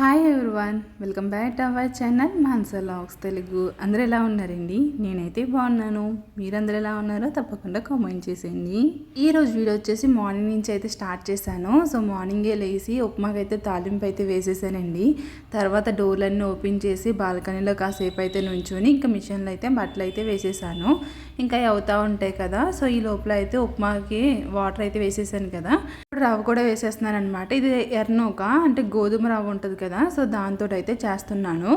Hi everyone welcome back to our channel మాన్సర్ logs Telugu అందరూ ఎలా ఉన్నారండి? నేనైతే బాగున్నాను. మీరందరూ ఎలా ఉన్నారో తప్పకుండా కామెంట్ చేసేయండి. ఈరోజు వీడియో వచ్చేసి మార్నింగ్ నుంచి అయితే స్టార్ట్ చేశాను. సో మార్నింగే లేచి ఉప్మాకైతే అయితే తాలింపు అయితే వేసేసానండి. తర్వాత డోర్లన్నీ ఓపెన్ చేసి బాల్కనీలో కాసేపు అయితే నుంచుని ఇంకా మిషన్లో అయితే బట్టలు అయితే వేసేసాను. ఇంకా అవుతూ ఉంటాయి కదా. సో ఈ లోపల అయితే ఉప్మాకి వాటర్ అయితే వేసేసాను కదా. రవ్వ కూడా వేసేస్తున్నాను అనమాట ఇది ఎర్నోక అంటే గోధుమ రవ్వ ఉంటుంది కదా సో దాంతో అయితే చేస్తున్నాను.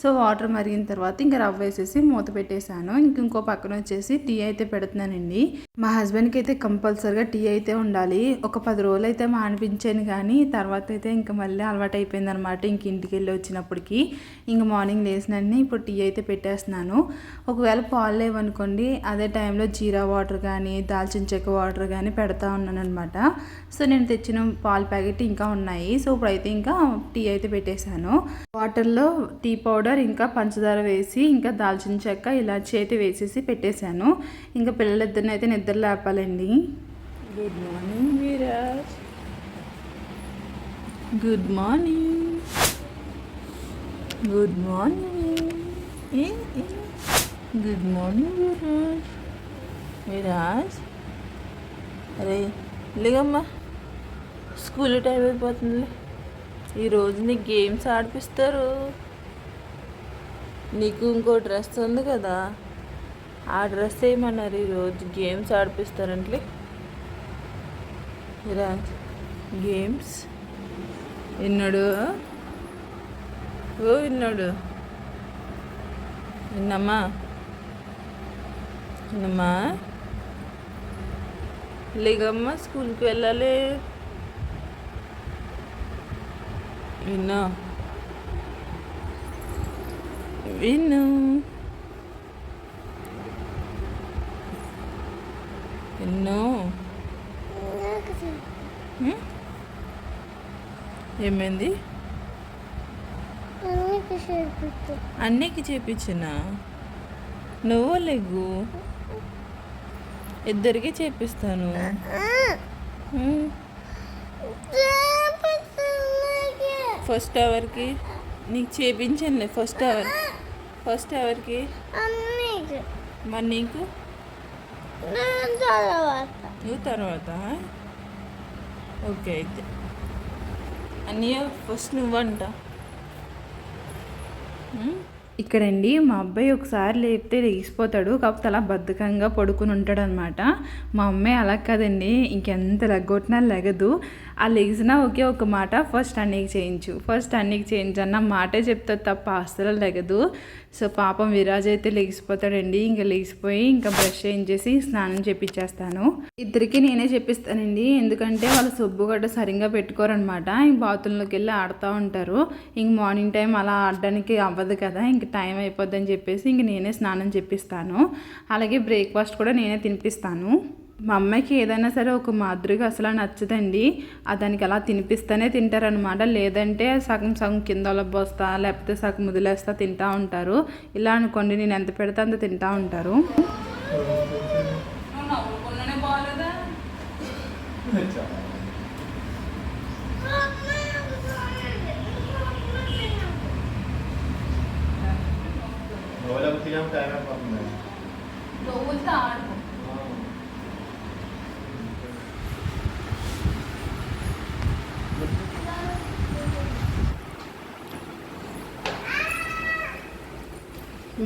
సో వాటర్ మరిగిన తర్వాత ఇంకా రవ్వ వేసేసి మూత పెట్టేశాను. ఇంక ఇంకో పక్కన వచ్చేసి టీ అయితే పెడుతున్నానండి. మా హస్బెండ్కి అయితే కంపల్సరిగా టీ అయితే ఉండాలి. ఒక పది రోజులు అయితే మానిపించాను కానీ తర్వాత అయితే ఇంకా మళ్ళీ అలవాటు అయిపోయింది అనమాట ఇంక ఇంటికి వెళ్ళి వచ్చినప్పటికి. ఇంక మార్నింగ్ లేసినన్ని ఇప్పుడు టీ అయితే పెట్టేస్తున్నాను. ఒకవేళ పాలు లేవనుకోండి అదే టైంలో జీరా వాటర్ కానీ దాల్చిన చెక్క వాటర్ కానీ పెడతా ఉన్నాను అనమాట సో నేను తెచ్చిన పాల ప్యాకెట్ ఇంకా ఉన్నాయి. సో ఇప్పుడైతే ఇంకా టీ అయితే పెట్టేశాను. వాటర్లో టీ పౌడర్ ఇంకా పంచదార వేసి ఇంకా దాల్చిన చెక్క ఇలా చేతి వేసేసి పెట్టేశాను. ఇంకా పిల్లలిద్దరిని అయితే నిద్ర లేపాలండి. Good morning Viraj good morning good morning good morning Viraj Viraj అరే లేదమ్మా. స్కూల్ టైం అయిపోతుందిలే. ఈరోజు నీకు గేమ్స్ ఆడిపిస్తారు. నీకు ఇంకో డ్రెస్ ఉంది కదా? ఆ డ్రెస్ ఏమన్నారు ఈరోజు? గేమ్స్ ఆడిపిస్తారంటే రాజ్ గేమ్స్? విన్నాడు ఓ విన్నాడు విన్నమ్మా విన్నమ్మా లేగమ్మా స్కూల్కి వెళ్ళాలి. విన్నా విన్ను విన్ను? ఏమైంది? అన్నీకి చేపించిన? నువ్వు లెగ్గు ఇద్దరికి చేపిస్తాను. ఫస్ట్ అవర్కి నీకు చేపించానులే ఫస్ట్ అవర్ ఫస్ట్ అవర్కి మరి నీకు? నువ్వు తర్వాత ఓకే అయితే. అన్నయ్య ఫస్ట్ నువ్వంట. ఇక్కడండి మా అబ్బాయి ఒకసారి లేపితే లేచిపోతాడు కాకపోతే అలా బద్ధకంగా పడుకుని ఉంటాడు అనమాట మా అమ్మాయి అలా కాదండి ఇంకెంత లెగ్గొట్టినా లెగదు. ఆ లెగిసినా ఒకే ఒక మాట ఫస్ట్ అన్నీకి చేయించు ఫస్ట్ అన్నీకి చేయించు అన్న మాటే చెప్తుంది తప్ప అస్సలు లెగదు. సో పాపం విరాజ్ అయితే లెగిసిపోతాడండి. ఇంకా లెగిసిపోయి ఇంకా బ్రష్ చేయించేసి స్నానం చేపించేస్తాను ఇద్దరికి నేనే చెప్పిస్తానండి. ఎందుకంటే వాళ్ళు సొబ్బు గడ్డ సరిగ్గా పెట్టుకోరనమాట. ఇంక బాత్రూంలోకి వెళ్ళి ఆడుతూ ఉంటారు. ఇంక మార్నింగ్ టైం అలా ఆడడానికి అవ్వదు కదా. ఇంక టైం అయిపోద్దని చెప్పేసి ఇంక నేనే స్నానం చేపిస్తాను. అలాగే బ్రేక్ఫాస్ట్ కూడా నేనే తినిపిస్తాను. మా అమ్మాయికి ఏదైనా సరే ఒక మాదిరిగా అసలు నచ్చదండి. దానికి అలా తినిపిస్తేనే తింటారనమాట. లేదంటే సగం సగం కింద బోస్తా లేకపోతే సగం వదిలేస్తా తింటా ఉంటారు. ఇలా అనుకోండి నేను ఎంత పెడితే అంత తింటా ఉంటారు. టైం అయిపోతుంది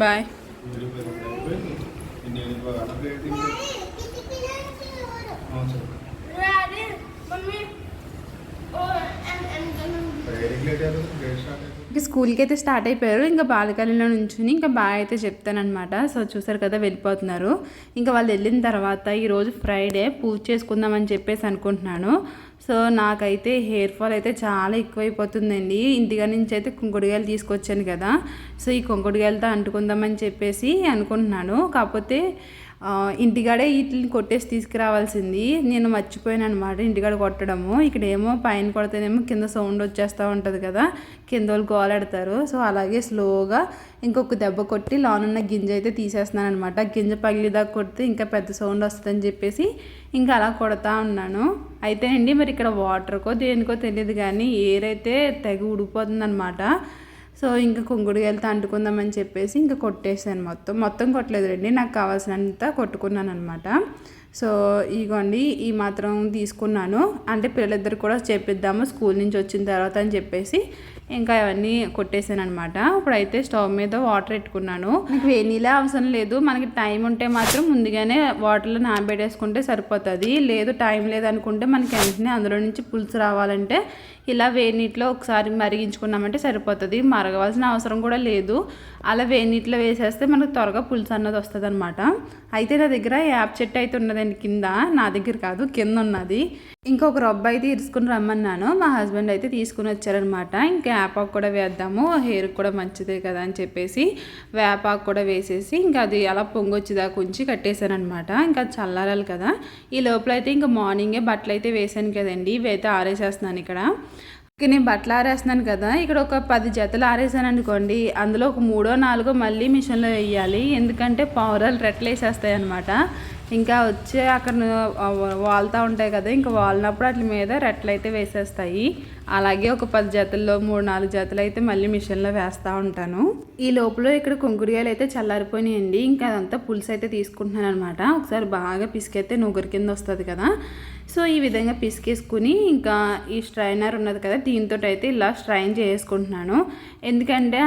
బాయ్. ఇంకా స్కూల్కి అయితే స్టార్ట్ అయిపోయారు. ఇంకా బాలకళిలో నుంచుని ఇంకా బాగా అయితే చెప్తానమాట సో చూసారు కదా వెళ్ళిపోతున్నారు. ఇంకా వాళ్ళు వెళ్ళిన తర్వాత ఈరోజు ఫ్రైడే పూజ చేసుకుందామని చెప్పేసి అనుకుంటున్నాను. సో నాకైతే హెయిర్ ఫాల్ అయితే చాలా ఎక్కువైపోతుందండి. ఇంటిగా నుంచి అయితే కుంకుడుగాయలు తీసుకొచ్చాను కదా. సో ఈ కుంకుడుగాయలతో అంటుకుందామని చెప్పేసి అనుకుంటున్నాను. కాకపోతే ఇంటికాడే వీటిని కొట్టేసి తీసుకురావాల్సింది. నేను మర్చిపోయాను అనమాట ఇంటికాడ కొట్టడము. ఇక్కడ ఏమో పైన కొడితేనేమో కింద సౌండ్ వచ్చేస్తూ ఉంటుంది కదా. కింద వాళ్ళు గోలాడతారు. సో అలాగే స్లోగా ఇంకొక దెబ్బ కొట్టి లోనున్న గింజ అయితే తీసేస్తున్నాను అనమాట గింజ పగిలిదాకా కొడితే ఇంకా పెద్ద సౌండ్ వస్తుందని చెప్పేసి ఇంకా అలా కొడతా ఉన్నాను. అయితే అండి మరి ఇక్కడ వాటర్కో దేనికో తెలియదు కానీ ఏరైతే తెగ ఉడిపోతుంది సో ఇంకా కుంకుడుకాయలతో అంటుకుందామని చెప్పేసి ఇంకా కొట్టేసాను మొత్తం. మొత్తం కొట్టలేదు రండి నాకు కావాల్సినంత కొట్టుకున్నాను అనమాట సో ఇగోండి ఈ మాత్రం తీసుకున్నాను. అంటే పిల్లలిద్దరు కూడా చేపిద్దాము స్కూల్ నుంచి వచ్చిన తర్వాత అని చెప్పేసి ఇంకా అవన్నీ కొట్టేసాను అనమాట ఇప్పుడైతే స్టవ్ మీద వాటర్ పెట్టుకున్నాను నాకు వేనీలా అవసరం లేదు. మనకి టైం ఉంటే మాత్రం ముందుగానే వాటర్లో నానబెట్టేసుకుంటే సరిపోతుంది. లేదు టైం లేదనుకుంటే మనకి వెంటనే అందులో నుంచి పులుసు రావాలంటే ఇలా వేడి నీటిలో ఒకసారి మరిగించుకున్నామంటే సరిపోతుంది. మరగవలసిన అవసరం కూడా లేదు. అలా వేడి నీటిలో వేసేస్తే మనకు త్వరగా పులుసు అన్నది వస్తుంది అనమాట అయితే నా దగ్గర యాప్ చెట్టు అయితే ఉన్నదండి కింద. నా దగ్గర కాదు కింద ఉన్నది. ఇంకొక రొబ్బ అయితే ఇరుసుకుని రమ్మన్నాను. మా హస్బెండ్ అయితే తీసుకుని వచ్చారనమాట ఇంకా వేపాకు కూడా వేద్దాము. హెయిర్ కూడా మంచిదే కదా అని చెప్పేసి వేపాకు కూడా వేసేసి ఇంకా అది అలా పొంగొచ్చేదాకా ఉంచి కట్టేశానమాట ఇంకా అది చల్లారాలి కదా. ఈ లోపల అయితే ఇంకా మార్నింగే బట్టలు అయితే వేసాను కదండి. ఇవి అయితే ఆరేసేస్తున్నాను ఇక్కడ. నేను బట్టలు ఆరేస్తున్నాను కదా ఇక్కడ ఒక పది జతలు ఆరేసాను అనుకోండి అందులో ఒక మూడో నాలుగో మళ్ళీ మిషన్లో వేయాలి. ఎందుకంటే పావురాలు రెట్లు వేసేస్తాయి అనమాట ఇంకా వచ్చే అక్కడ వాళ్తూ ఉంటాయి కదా ఇంకా వాలినప్పుడు వాటి మీద రెట్లు అయితే వేసేస్తాయి. అలాగే ఒక పది జతల్లో మూడు నాలుగు జతలు అయితే మళ్ళీ మిషన్లో వేస్తూ ఉంటాను. ఈ లోపల ఇక్కడ కుంకుడియాలు అయితే చల్లారిపోయినాయండి. ఇంకా అదంతా పులుసు అయితే తీసుకుంటున్నాను అనమాట ఒకసారి బాగా పిసికైతే నువ్వురి కింద వస్తుంది కదా సో ఈ విధంగా పిసికేసుకుని ఇంకా ఈ స్ట్రైనర్ ఉన్నది కదా దీంతో అయితే ఇలా స్ట్రైన్ చేసుకుంటున్నాను. ఎందుకంటే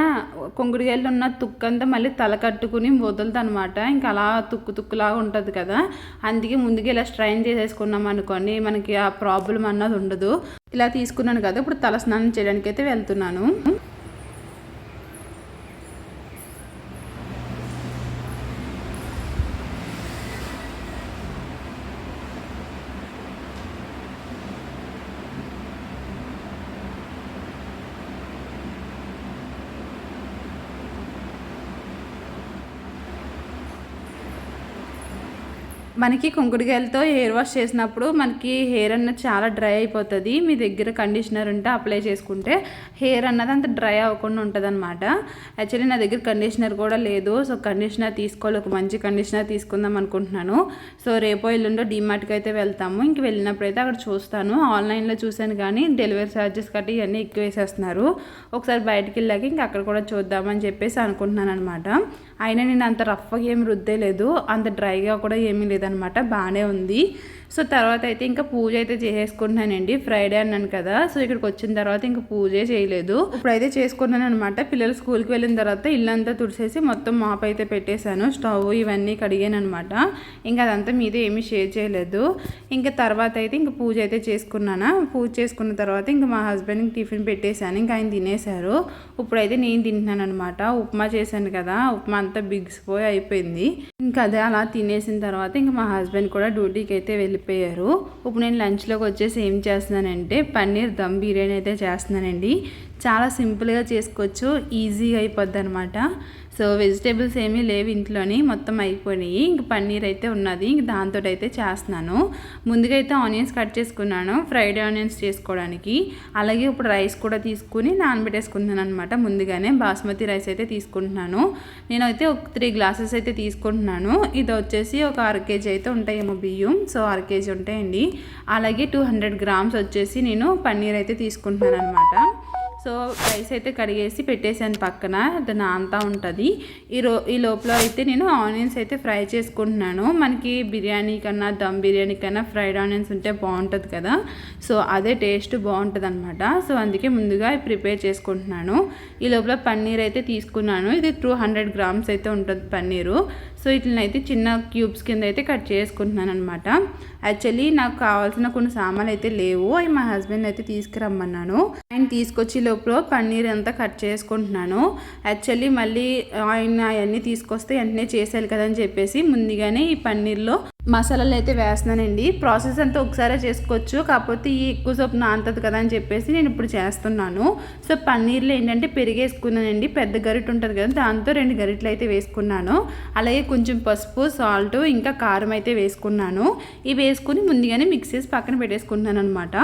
కొంగుడిగాయలు ఉన్న తుక్కంతా మళ్ళీ తల కట్టుకుని వదులుతుంది అనమాట ఇంకా అలా తుక్కు తుక్కులాగా ఉంటుంది కదా. అందుకే ముందుగా ఇలా స్ట్రైన్ చేసేసుకున్నాం అనుకోండి మనకి ఆ ప్రాబ్లం అన్నది ఉండదు. ఇలా తీసుకున్నాను కదా ఇప్పుడు తల స్నానం చేయడానికి అయితే వెళ్తున్నాను. మనకి కుంకుడుకాయలతో హెయిర్ వాష్ చేసినప్పుడు మనకి హెయిర్ అన్నది చాలా డ్రై అయిపోతుంది. మీ దగ్గర కండిషనర్ ఉంటే అప్లై చేసుకుంటే హెయిర్ అన్నది అంత డ్రై అవ్వకుండా ఉంటుంది అనమాట యాక్చువల్లీ నా దగ్గర కండిషనర్ కూడా లేదు. సో కండిషనర్ తీసుకోవాలి. ఒక మంచి కండిషనర్ తీసుకుందాం అనుకుంటున్నాను. సో రేపో ఎల్లుండో డిమార్ట్కి అయితే వెళ్తాము. ఇంక వెళ్ళినప్పుడు అయితే అక్కడ చూస్తాను. ఆన్లైన్లో చూశాను కానీ డెలివరీ ఛార్జెస్ కట్టి ఇవన్నీ ఎక్కువ వేసేస్తున్నారు. ఒకసారి బయటకు వెళ్ళాక ఇంక అక్కడ కూడా చూద్దామని చెప్పేసి అనుకుంటున్నాను అనమాట అయినా నేను అంత రఫ్గా ఏమి రుద్దేలేదు అంత డ్రైగా కూడా ఏమీ లేదనమాట. బాగానే ఉంది. సో తర్వాత అయితే ఇంకా పూజ అయితే చేసేసుకుంటున్నానండి. ఫ్రైడే అన్నాను కదా సో ఇక్కడికి వచ్చిన తర్వాత ఇంకా పూజే చేయలేదు. ఇప్పుడైతే చేసుకున్నాను అనమాట పిల్లలు స్కూల్కి వెళ్ళిన తర్వాత ఇల్లంతా తుడిసేసి మొత్తం మాప్ అయితే పెట్టేశాను. స్టవ్ ఇవన్నీ కడిగాను అనమాట ఇంకా అదంతా మీద ఏమీ షేర్ చేయలేదు. ఇంకా తర్వాత అయితే ఇంకా పూజ అయితే చేసుకున్నాను? పూజ చేసుకున్న తర్వాత ఇంకా మా హస్బెండ్కి టిఫిన్ పెట్టేశాను. ఇంకా ఆయన తినేశారు. ఇప్పుడైతే నేను తింటున్నాను అనమాట ఉప్మా చేశాను కదా ఉప్మా అంతా బిగిసిపోయి అయిపోయింది. ఇంకా అదే అలా తినేసిన తర్వాత ఇంకా మా హస్బెండ్ కూడా డ్యూటీకి అయితే వెళ్ళిపోయారు ఇప్పుడు నేను లంచ్లోకి వచ్చేసి ఏం చేస్తున్నానంటే పన్నీర్ దమ్ బిర్యానీ అయితే చేస్తున్నానండి. చాలా సింపుల్గా చేసుకోవచ్చు. ఈజీగా అయిపోద్ది అనమాట సో వెజిటేబుల్స్ ఏమీ లేవు ఇంట్లోని మొత్తం అయిపోయినాయి. ఇంక పన్నీర్ అయితే ఉన్నది ఇంక దాంతో అయితే చేస్తున్నాను. ముందుగా అయితే ఆనియన్స్ కట్ చేసుకున్నాను ఫ్రైడ్ ఆనియన్స్ చేసుకోవడానికి. అలాగే ఇప్పుడు రైస్ కూడా తీసుకుని నానబెట్టేసుకున్నాను అనమాట ముందుగానే బాస్మతి రైస్ అయితే తీసుకుంటున్నాను. నేనైతే ఒక త్రీ గ్లాసెస్ అయితే తీసుకుంటున్నాను. ఇది వచ్చేసి ఒక అర కేజీ అయితే ఉంటాయేమో బియ్యం. సో అర కేజీ ఉంటాయండి. అలాగే టూ హండ్రెడ్ గ్రామ్స్ వచ్చేసి నేను పన్నీర్ అయితే తీసుకుంటున్నాను అనమాట సో రైస్ అయితే కడిగేసి పెట్టేసాను పక్కన అది నాంతా ఉంటుంది. ఈ రో ఈ లోపల అయితే నేను ఆనియన్స్ అయితే ఫ్రై చేసుకుంటున్నాను. మనకి బిర్యానీ కన్నా దమ్ బిర్యానీ కన్నా ఫ్రైడ్ ఆనియన్స్ ఉంటే బాగుంటుంది కదా. సో అదే టేస్ట్ బాగుంటుంది అనమాట సో అందుకే ముందుగా ప్రిపేర్ చేసుకుంటున్నాను. ఈ లోపల పన్నీర్ అయితే తీసుకున్నాను. ఇది టూ హండ్రెడ్ గ్రామ్స్ అయితే ఉంటుంది పన్నీరు. సో ఇట్లనైతే చిన్న క్యూబ్స్ కింద అయితే కట్ చేసుకుంటున్నాను అనమాట యాక్చువల్లీ నాకు కావాల్సిన కొన్ని సామాన్లు అయితే లేవు. అవి మా హస్బెండ్ అయితే తీసుకురమ్మన్నాను. ఆయన తీసుకొచ్చి లోపల పన్నీర్ అంతా కట్ చేసుకుంటున్నాను. యాక్చువల్లీ మళ్ళీ ఆయన అవన్నీ తీసుకొస్తే వెంటనే చేసేయాలి కదా అని చెప్పేసి ముందుగానే ఈ పన్నీర్లో మసాలాలు అయితే వేస్తున్నానండి. ప్రాసెస్ అంతా ఒకసారి చేసుకోవచ్చు. కాకపోతే ఈ ఎక్కువ సోపు నానుతుంది కదా అని చెప్పేసి నేను ఇప్పుడు చేస్తున్నాను. సో పన్నీర్లో ఏంటంటే పెరిగేసుకున్నానండి. పెద్ద గరిట ఉంటుంది కదా దాంతో రెండు గరిటలు అయితే వేసుకున్నాను. అలాగే కొంచెం పసుపు సాల్ట్ ఇంకా కారం అయితే వేసుకున్నాను. ఇవి వేసుకుని ముందుగానే మిక్స్ చేసి పక్కన పెట్టేసుకుంటున్నాను అనమాట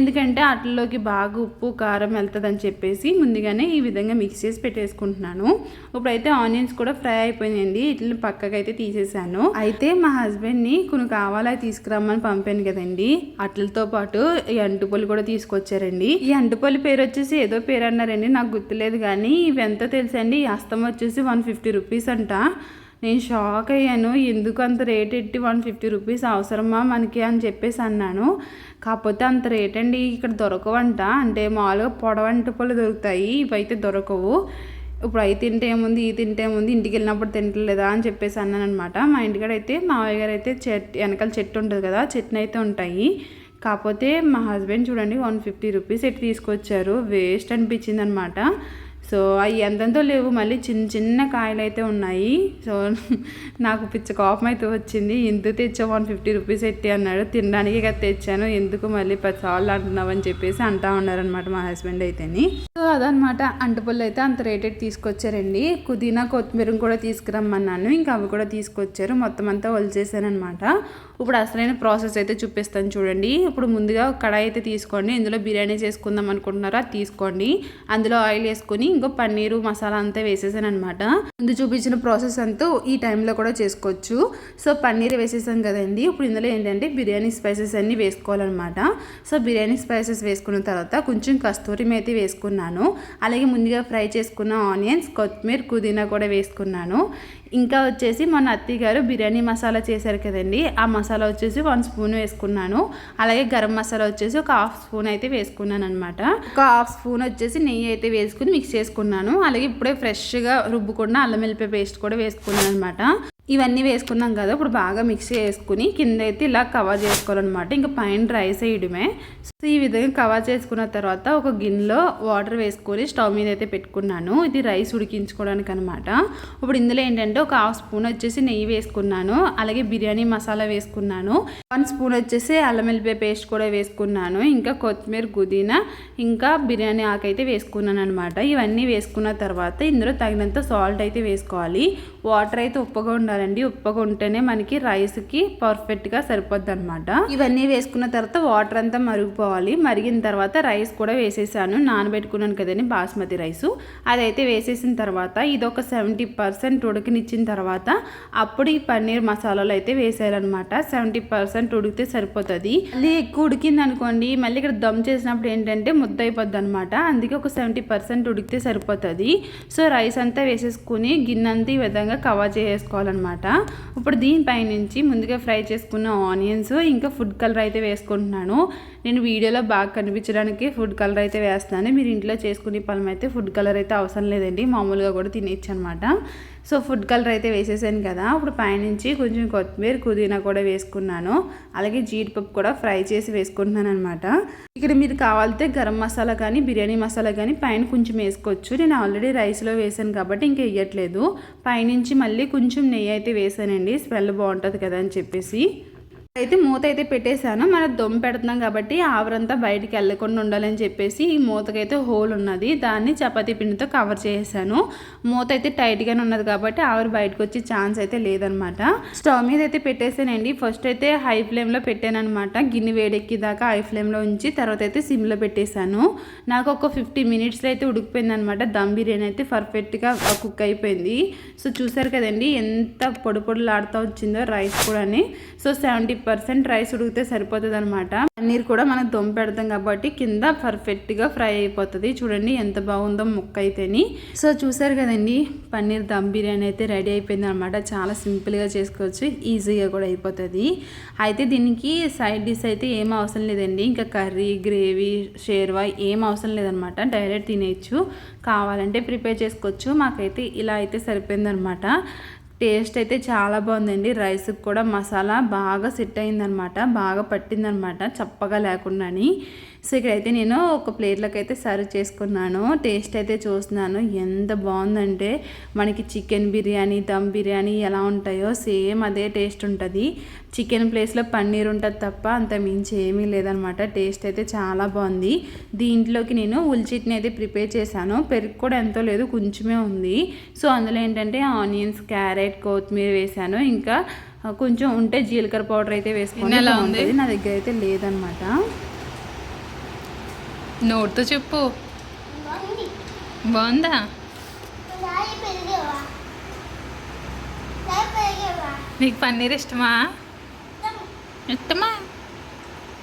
ఎందుకంటే అట్లలోకి బాగా ఉప్పు కారం వెళ్తుందని చెప్పేసి ముందుగానే ఈ విధంగా మిక్స్ చేసి పెట్టేసుకుంటున్నాను. ఇప్పుడైతే ఆనియన్స్ కూడా ఫ్రై అయిపోయినాయండి. ఇట్లా పక్కకైతే తీసేసాను. అయితే మా హస్బెండ్ హస్బెండ్ని కొన్ని కావాలా తీసుకురమ్మని పంపాను కదండి. అట్లతో పాటు ఈ అంటుపల్లి కూడా తీసుకొచ్చారండి. ఈ అంటుపల్లి పేరు వచ్చేసి ఏదో పేరు అన్నారండి నాకు గుర్తులేదు కానీ ఇవి ఎంతో తెలుసండి. ఈ అస్తం వచ్చేసి వన్ ఫిఫ్టీ రూపీస్ అంట. నేను షాక్ అయ్యాను. ఎందుకు అంత రేట్ ఎట్టి వన్ ఫిఫ్టీ రూపీస్ అవసరమా మనకి అని చెప్పేసి అన్నాను. కాకపోతే అంత రేట్ అండి ఇక్కడ దొరకవంట. అంటే మామూలుగా పొడవంటి పళ్ళు దొరుకుతాయి ఇవైతే దొరకవు. ఇప్పుడు అవి తింటే ఏముంది ఈ తింటే ఏముంది ఇంటికి వెళ్ళినప్పుడు తింటలేదా అని చెప్పేసి అన్నాను అనమాట మా ఇంటికాడ అయితే మావయ్య గారు అయితే చెట్టు వెనకాల చెట్టు ఉంటుంది కదా చెట్టున అయితే ఉంటాయి. కాకపోతే మా హస్బెండ్ చూడండి వన్ ఫిఫ్టీ రూపీస్ ఎట్టి తీసుకొచ్చారు. వేస్ట్ అనిపించింది అనమాట సో అవి ఎంతెంతో లేవు. మళ్ళీ చిన్న చిన్న కాయలు అయితే ఉన్నాయి. సో నాకు పిచ్చ కోపం అయితే వచ్చింది. ఎందుకు తెచ్చావు వన్ ఫిఫ్టీ రూపీస్ ఎట్టి? అన్నాడు. తినడానికి కదా తెచ్చాను. ఎందుకు మళ్ళీ పది సార్లు అంటున్నావు అని చెప్పేసి అంటా ఉన్నారనమాట మా హస్బెండ్ అయితేని. సో అదనమాట అంటుపళ్ళు అయితే అంత రేటెడ్ తీసుకొచ్చారండి. పుదీనా కొత్తిమీర కూడా తీసుకురమ్మన్నాను. ఇంకా అవి కూడా తీసుకొచ్చారు. మొత్తం అంతా వలిచేసానమాట ఇప్పుడు అసలైన ప్రాసెస్ అయితే చూపిస్తాను చూడండి. ఇప్పుడు ముందుగా కడాయి అయితే తీసుకోండి. ఇందులో బిర్యానీ చేసుకుందాం అనుకుంటున్నారో? అది తీసుకోండి. అందులో ఆయిల్ వేసుకొని ఇంకో పన్నీరు మసాలా అంతా వేసేసాను అనమాట ముందు చూపించిన ప్రాసెస్ అంతా ఈ టైంలో కూడా చేసుకోవచ్చు. సో పన్నీర్ వేసేసాం కదండి. ఇప్పుడు ఇందులో ఏంటంటే బిర్యానీ స్పైసెస్ అన్నీ వేసుకోవాలన్నమాట. సో బిర్యానీ స్పైసెస్ వేసుకున్న తర్వాత కొంచెం కస్తూరి మేతి వేసుకున్నాను. అలాగే ముందుగా ఫ్రై చేసుకున్న ఆనియన్స్ కొత్తిమీర పుదీనా కూడా వేసుకున్నాను. ఇంకా వచ్చేసి మన అత్తయ్య గారు బిర్యానీ మసాలా చేశారు కదండి. ఆ మసాలా వచ్చేసి వన్ స్పూన్ వేసుకున్నాను. అలాగే గరం మసాలా వచ్చేసి ఒక హాఫ్ స్పూన్ అయితే వేసుకున్నాను అనమాట ఒక హాఫ్ స్పూన్ వచ్చేసి నెయ్యి అయితే వేసుకుని మిక్స్ చేసుకున్నాను. అలాగే ఇప్పుడే ఫ్రెష్గా రుబ్బుకున్న అల్లం వెల్లిపాయ పేస్ట్ కూడా వేసుకున్నాను అనమాట ఇవన్నీ వేసుకున్నాం కదా ఇప్పుడు బాగా మిక్స్ చేసుకుని కింద అయితే ఇలా కవర్ చేసుకోవాలన్నమాట. ఇంకా పైన రైస్ వేయడమే. సో ఈ విధంగా కవర్ చేసుకున్న తర్వాత ఒక గిన్నెలో వాటర్ వేసుకొని స్టవ్ మీద అయితే పెట్టుకున్నాను. ఇది రైస్ ఉడికించుకోవడానికి అనమాట ఇప్పుడు ఇందులో ఏంటంటే ఒక హాఫ్ స్పూన్ వచ్చేసి నెయ్యి వేసుకున్నాను. అలాగే బిర్యానీ మసాలా వేసుకున్నాను. వన్ స్పూన్ వచ్చేసి అల్లం వెల్లిపాయ పేస్ట్ కూడా వేసుకున్నాను. ఇంకా కొత్తిమీర పుదీనా ఇంకా బిర్యానీ ఆకు అయితే వేసుకున్నాను అనమాట ఇవన్నీ వేసుకున్న తర్వాత ఇందులో తగినంత సాల్ట్ అయితే వేసుకోవాలి. వాటర్ అయితే ఉప్పగా ఉండాలండి. ఉప్పగా ఉంటేనే మనకి రైస్కి పర్ఫెక్ట్గా సరిపోద్ది అనమాట ఇవన్నీ వేసుకున్న తర్వాత వాటర్ అంతా మరుగుపో వేసుకోవాలి. మరిగిన తర్వాత రైస్ కూడా వేసేసాను. నానబెట్టుకున్నాను కదండి బాస్మతి రైస్. అదైతే వేసేసిన తర్వాత ఇది ఒక సెవెంటీ పర్సెంట్ ఉడికినిచ్చిన తర్వాత అప్పుడు ఈ పన్నీర్ మసాలాలు అయితే వేసేయాలన్నమాట సెవెంటీ పర్సెంట్ ఉడికితే సరిపోతుంది. మళ్ళీ ఎక్కువ ఉడికింది అనుకోండి మళ్ళీ ఇక్కడ దమ్ చేసినప్పుడు ఏంటంటే ముద్ద అయిపోద్ది అనమాట అందుకే ఒక సెవెంటీ పర్సెంట్ ఉడికితే సరిపోతుంది. సో రైస్ అంతా వేసేసుకుని గిన్నెంతా ఈ విధంగా కవర్ చేసుకోవాలన్నమాట ఇప్పుడు దీనిపై నుంచి ముందుగా ఫ్రై చేసుకున్న ఆనియన్స్ ఇంకా ఫుడ్ కలర్ అయితే వేసుకుంటున్నాను. నేను వీడియోలో బాగా కనిపించడానికి ఫుడ్ కలర్ అయితే వేస్తున్నాను. మీరు ఇంట్లో చేసుకునే పలం అయితే ఫుడ్ కలర్ అయితే అవసరం లేదండి. మామూలుగా కూడా తినేయచ్చు అనమాట సో ఫుడ్ కలర్ అయితే వేసేసాను కదా. ఇప్పుడు పైనుంచి కొంచెం కొత్తిమీర పుదీనా కూడా వేసుకున్నాను. అలాగే జీడిపప్పు కూడా ఫ్రై చేసి వేసుకుంటున్నాను అనమాట ఇక్కడ మీరు కావాలితే గరం మసాలా కానీ బిర్యానీ మసాలా కానీ పైన కొంచెం వేసుకోవచ్చు. నేను ఆల్రెడీ రైస్లో వేసాను కాబట్టి ఇంకా వేయట్లేదు. పైనుంచి మళ్ళీ కొంచెం నెయ్యి అయితే వేసానండి. స్మెల్ బాగుంటుంది కదా అని చెప్పేసి. అయితే మూత అయితే పెట్టేశాను. మన దొమ్ పెడుతున్నాం కాబట్టి ఆవరంతా బయటికి వెళ్ళకుండా ఉండాలని చెప్పేసి ఈ మూతకైతే హోల్ ఉన్నది. దాన్ని చపాతీ పిండితో కవర్ చేసేసాను. మూత అయితే టైట్గానే ఉన్నది కాబట్టి ఆవిరి బయటకు వచ్చే ఛాన్స్ అయితే లేదనమాట. స్టవ్ మీద అయితే పెట్టేశానండి ఫస్ట్ అయితే హై ఫ్లేమ్లో పెట్టానమాట గిన్నె వేడెక్కిదాకా హై ఫ్లేమ్లో ఉంచి తర్వాత అయితే సిమ్లో పెట్టేశాను. నాకు ఒక ఫిఫ్టీ మినిట్స్లో అయితే ఉడికిపోయింది అనమాట దమ్ బిర్యానీ అయితే పర్ఫెక్ట్గా కుక్ అయిపోయింది. సో చూసారు కదండి ఎంత పొడి పొడిలాడుతూ వచ్చిందో రైస్ కూడా సో సెవెంటీ పర్సెంట్ రైస్ ఉడికితే సరిపోతుంది అనమాట పన్నీర్ కూడా మనం దమ్ పెడతాం కాబట్టి కింద పర్ఫెక్ట్గా ఫ్రై అయిపోతుంది. చూడండి ఎంత బాగుందో ముక్క అయితేని. సో చూసారు కదండి పన్నీర్ దమ్ బిర్యానీ అయితే రెడీ అయిపోయింది అనమాట చాలా సింపుల్గా చేసుకోవచ్చు ఈజీగా కూడా అయిపోతుంది. అయితే దీనికి సైడ్ డిష్ అయితే ఏం అవసరం లేదండి. ఇంకా కర్రీ గ్రేవీ షేర్వా ఏం అవసరం లేదనమాట డైరెక్ట్ తినేయచ్చు. కావాలంటే ప్రిపేర్ చేసుకోవచ్చు. మాకైతే ఇలా అయితే సరిపోయిందనమాట టేస్ట్ అయితే చాలా బాగుందండి. రైస్కి కూడా మసాలా బాగా సెట్ అయిందనమాట బాగా పట్టిందనమాట చప్పగా లేకుండాని. సో ఇక్కడైతే నేను ఒక ప్లేట్లోకి అయితే సర్వ్ చేసుకున్నాను. టేస్ట్ అయితే చూస్తున్నాను. ఎంత బాగుందంటే మనకి చికెన్ బిర్యానీ దమ్ బిర్యానీ ఎలా ఉంటాయో సేమ్ అదే టేస్ట్ ఉంటుంది. చికెన్ ప్లేస్లో పన్నీర్ ఉంటుంది తప్ప అంత మించి ఏమీ లేదనమాట. టేస్ట్ అయితే చాలా బాగుంది. దీంట్లోకి నేను ఉల్ చట్నీ అయితే ప్రిపేర్ చేశాను. పెరుగు కూడా ఎంతో లేదు కొంచెమే ఉంది. సో అందులో ఏంటంటే ఆనియన్స్ క్యారెట్ కొత్తిమీర వేశాను. ఇంకా కొంచెం ఉంటే జీలకర్ర పౌడర్ అయితే వేసుకొని ఎలా? బాగుంటుంది. నా దగ్గర అయితే లేదనమాట. నోటితో చెప్పు. బాగుందా? నీకు పన్నీర్ ఇష్టమా? ఇష్టమా?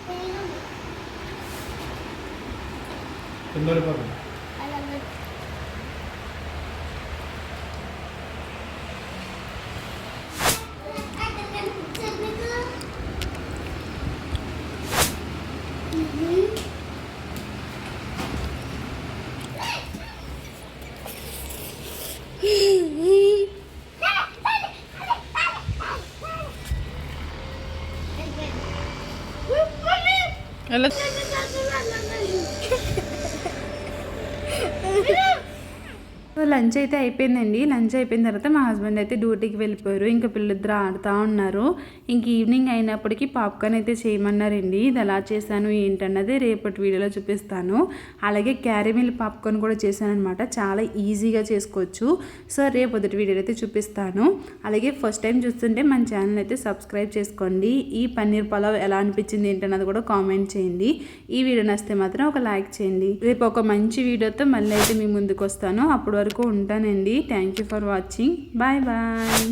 పెరిగింది కింద పడిపోతుంది అలా పెట్టు. ఎలా సో లంచ్ అయితే అయిపోయిందండి. లంచ్ అయిపోయిన తర్వాత మా హస్బెండ్ అయితే డ్యూటీకి వెళ్ళిపోయారు. ఇంకా పిల్లిద్దరు ఆడుతూ ఉన్నారు. ఇంక ఈవినింగ్ అయినప్పటికీ పాప్కార్న్ అయితే చేయమన్నారండి. ఇది ఎలా చేశాను ఏంటన్నది రేపటి వీడియోలో చూపిస్తాను. అలాగే క్యారమిల్ పాప్కార్న్ కూడా చేశాను అనమాట చాలా ఈజీగా చేసుకోవచ్చు. సో రేపటి వీడియోలో అయితే చూపిస్తాను. అలాగే ఫస్ట్ టైం చూస్తుంటే మన ఛానల్ అయితే సబ్స్క్రైబ్ చేసుకోండి. ఈ పన్నీర్ పలావ్ ఎలా అనిపించింది ఏంటన్నది కూడా కామెంట్ చేయండి. ఈ వీడియో నచ్చితే మాత్రం ఒక లైక్ చేయండి. రేపు ఒక మంచి వీడియోతో మళ్ళీ అయితే మీ ముందుకు వస్తాను. అప్పటి వరకు వరకు ఉంటానండి. Thank you for watching bye bye